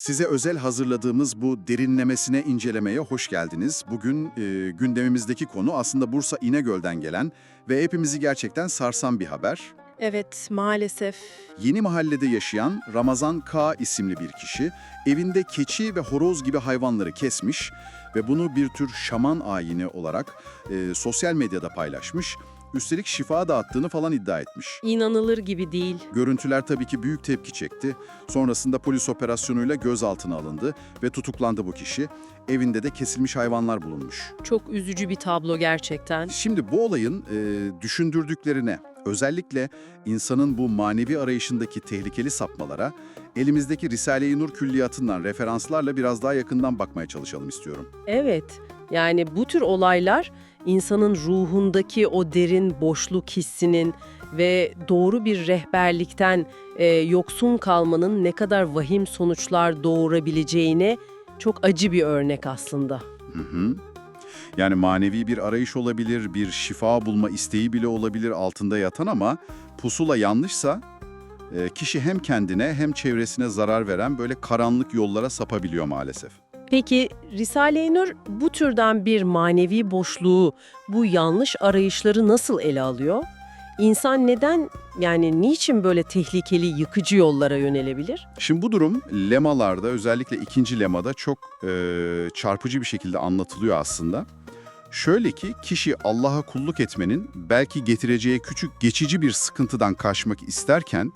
Size özel hazırladığımız bu derinlemesine incelemeye hoş geldiniz. Bugün e, gündemimizdeki konu aslında Bursa İnegöl'den gelen ve hepimizi gerçekten sarsan bir haber. Evet, maalesef. Yeni mahallede yaşayan Ramazan K isimli bir kişi evinde keçi ve horoz gibi hayvanları kesmiş ve bunu bir tür şaman ayini olarak e, sosyal medyada paylaşmış. Üstelik şifa dağıttığını falan iddia etmiş. İnanılır gibi değil. Görüntüler tabii ki büyük tepki çekti. Sonrasında polis operasyonuyla gözaltına alındı ve tutuklandı bu kişi. Evinde de kesilmiş hayvanlar bulunmuş. Çok üzücü bir tablo gerçekten. Şimdi bu olayın e, düşündürdüklerine, özellikle insanın bu manevi arayışındaki tehlikeli sapmalara, elimizdeki Risale-i Nur külliyatından referanslarla biraz daha yakından bakmaya çalışalım istiyorum. Evet, yani bu tür olaylar insanın ruhundaki o derin boşluk hissinin ve doğru bir rehberlikten e, yoksun kalmanın ne kadar vahim sonuçlar doğurabileceğine çok acı bir örnek aslında. Hı hı. Yani manevi bir arayış olabilir, bir şifa bulma isteği bile olabilir altında yatan ama pusula yanlışsa e, kişi hem kendine hem çevresine zarar veren böyle karanlık yollara sapabiliyor maalesef. Peki Risale-i Nur bu türden bir manevi boşluğu, bu yanlış arayışları nasıl ele alıyor? İnsan neden, yani niçin böyle tehlikeli, yıkıcı yollara yönelebilir? Şimdi bu durum lemalarda özellikle ikinci lemada çok e, çarpıcı bir şekilde anlatılıyor aslında. Şöyle ki kişi Allah'a kulluk etmenin belki getireceği küçük geçici bir sıkıntıdan kaçmak isterken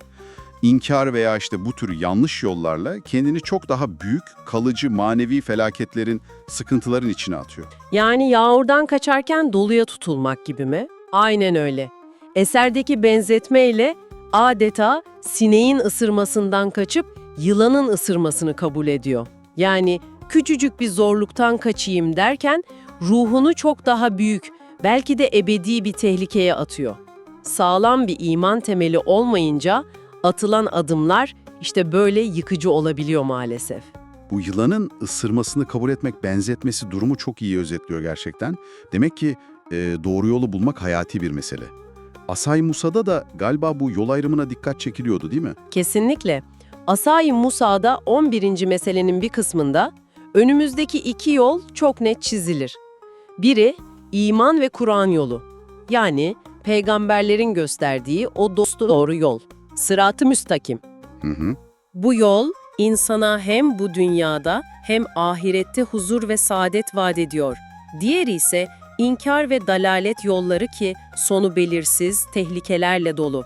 inkar veya işte bu tür yanlış yollarla kendini çok daha büyük, kalıcı manevi felaketlerin, sıkıntıların içine atıyor. Yani yağmurdan kaçarken doluya tutulmak gibi mi? Aynen öyle. Eserdeki benzetmeyle adeta sineğin ısırmasından kaçıp yılanın ısırmasını kabul ediyor. Yani küçücük bir zorluktan kaçayım derken ruhunu çok daha büyük, belki de ebedi bir tehlikeye atıyor. Sağlam bir iman temeli olmayınca atılan adımlar işte böyle yıkıcı olabiliyor maalesef. Bu yılanın ısırmasını kabul etmek, benzetmesi durumu çok iyi özetliyor gerçekten. Demek ki e, doğru yolu bulmak hayati bir mesele. Asay Musa'da da galiba bu yol ayrımına dikkat çekiliyordu değil mi? Kesinlikle. Asay-ı Musa'da 11. meselenin bir kısmında önümüzdeki iki yol çok net çizilir. Biri iman ve Kur'an yolu. Yani peygamberlerin gösterdiği o dostu doğru yol. Sırat-ı müstakim. Hı hı. Bu yol insana hem bu dünyada hem ahirette huzur ve saadet vaat ediyor. Diğeri ise inkar ve dalalet yolları ki sonu belirsiz, tehlikelerle dolu.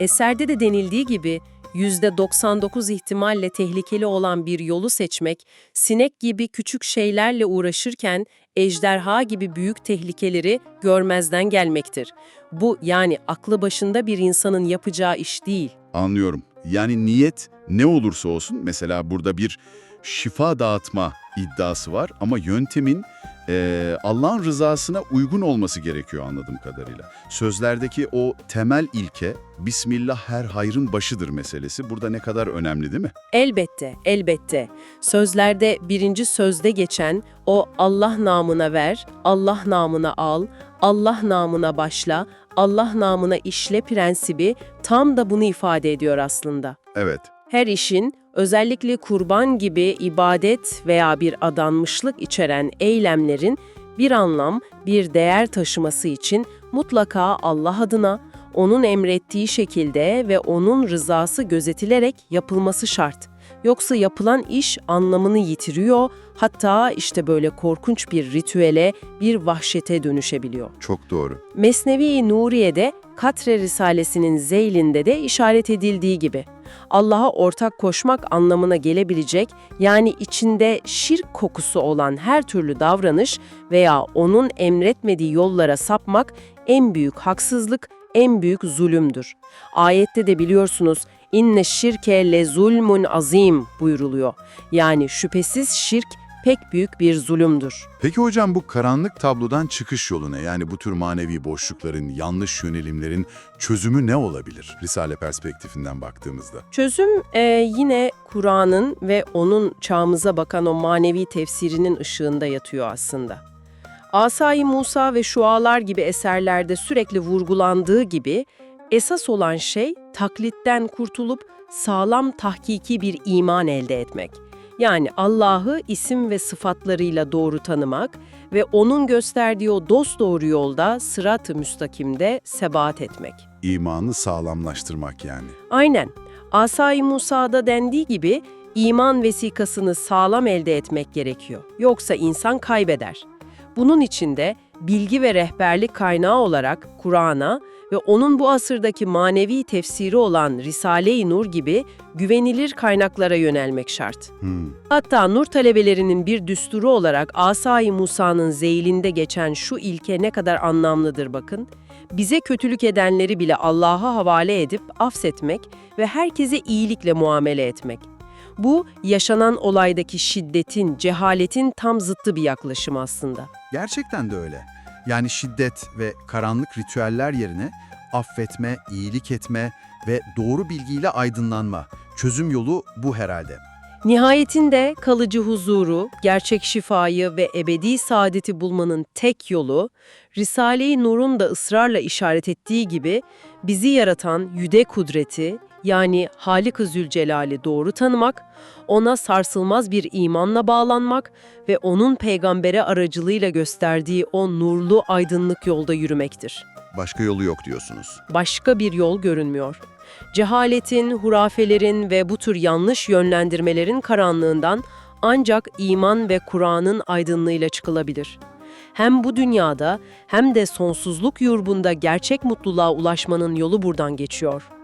Eserde de denildiği gibi %99 ihtimalle tehlikeli olan bir yolu seçmek, sinek gibi küçük şeylerle uğraşırken ejderha gibi büyük tehlikeleri görmezden gelmektir. Bu yani aklı başında bir insanın yapacağı iş değil. Anlıyorum. Yani niyet ne olursa olsun mesela burada bir şifa dağıtma iddiası var ama yöntemin eee, Allah'ın rızasına uygun olması gerekiyor anladığım kadarıyla. Sözlerdeki o temel ilke Bismillah her hayrın başıdır meselesi burada ne kadar önemli değil mi? Elbette, elbette. Sözlerde birinci sözde geçen o Allah namına ver, Allah namına al, Allah namına başla, Allah namına işle prensibi tam da bunu ifade ediyor aslında. Evet. Her işin, özellikle kurban gibi ibadet veya bir adanmışlık içeren eylemlerin bir anlam, bir değer taşıması için mutlaka Allah adına, onun emrettiği şekilde ve onun rızası gözetilerek yapılması şart. Yoksa yapılan iş anlamını yitiriyor, hatta işte böyle korkunç bir ritüele, bir vahşete dönüşebiliyor. Çok doğru. Mesnevi Nuriye'de Katre Risalesi'nin zeylinde de işaret edildiği gibi Allah'a ortak koşmak anlamına gelebilecek yani içinde şirk kokusu olan her türlü davranış veya onun emretmediği yollara sapmak en büyük haksızlık, en büyük zulümdür. Ayette de biliyorsunuz inne şirke le zulmun azim buyuruluyor. Yani şüphesiz şirk pek büyük bir zulümdür. Peki hocam bu karanlık tablodan çıkış yolu ne? Yani bu tür manevi boşlukların, yanlış yönelimlerin çözümü ne olabilir? Risale perspektifinden baktığımızda. Çözüm e, yine Kur'an'ın ve onun çağımıza bakan o manevi tefsirinin ışığında yatıyor aslında. Asay-ı Musa ve Şualar gibi eserlerde sürekli vurgulandığı gibi esas olan şey taklitten kurtulup sağlam tahkiki bir iman elde etmek. Yani Allah'ı isim ve sıfatlarıyla doğru tanımak ve O'nun gösterdiği o dosdoğru yolda sırat-ı müstakimde sebat etmek. İmanı sağlamlaştırmak yani. Aynen. Asay Musa'da dendiği gibi iman vesikasını sağlam elde etmek gerekiyor. Yoksa insan kaybeder. Bunun için de bilgi ve rehberlik kaynağı olarak Kur'an'a ve onun bu asırdaki manevi tefsiri olan Risale-i Nur gibi güvenilir kaynaklara yönelmek şart. Hmm. Hatta Nur talebelerinin bir düsturu olarak Asay Musa'nın zeylinde geçen şu ilke ne kadar anlamlıdır bakın. Bize kötülük edenleri bile Allah'a havale edip affetmek ve herkese iyilikle muamele etmek. Bu, yaşanan olaydaki şiddetin, cehaletin tam zıttı bir yaklaşım aslında. Gerçekten de öyle. Yani şiddet ve karanlık ritüeller yerine affetme, iyilik etme ve doğru bilgiyle aydınlanma. Çözüm yolu bu herhalde. Nihayetinde kalıcı huzuru, gerçek şifayı ve ebedi saadeti bulmanın tek yolu, Risale-i Nur'un da ısrarla işaret ettiği gibi bizi yaratan yüde kudreti, yani Halik-ı Zülcelal'i doğru tanımak, ona sarsılmaz bir imanla bağlanmak ve onun peygambere aracılığıyla gösterdiği o nurlu aydınlık yolda yürümektir. Başka yolu yok diyorsunuz. Başka bir yol görünmüyor. Cehaletin, hurafelerin ve bu tür yanlış yönlendirmelerin karanlığından ancak iman ve Kur'an'ın aydınlığıyla çıkılabilir. Hem bu dünyada hem de sonsuzluk yurbunda gerçek mutluluğa ulaşmanın yolu buradan geçiyor.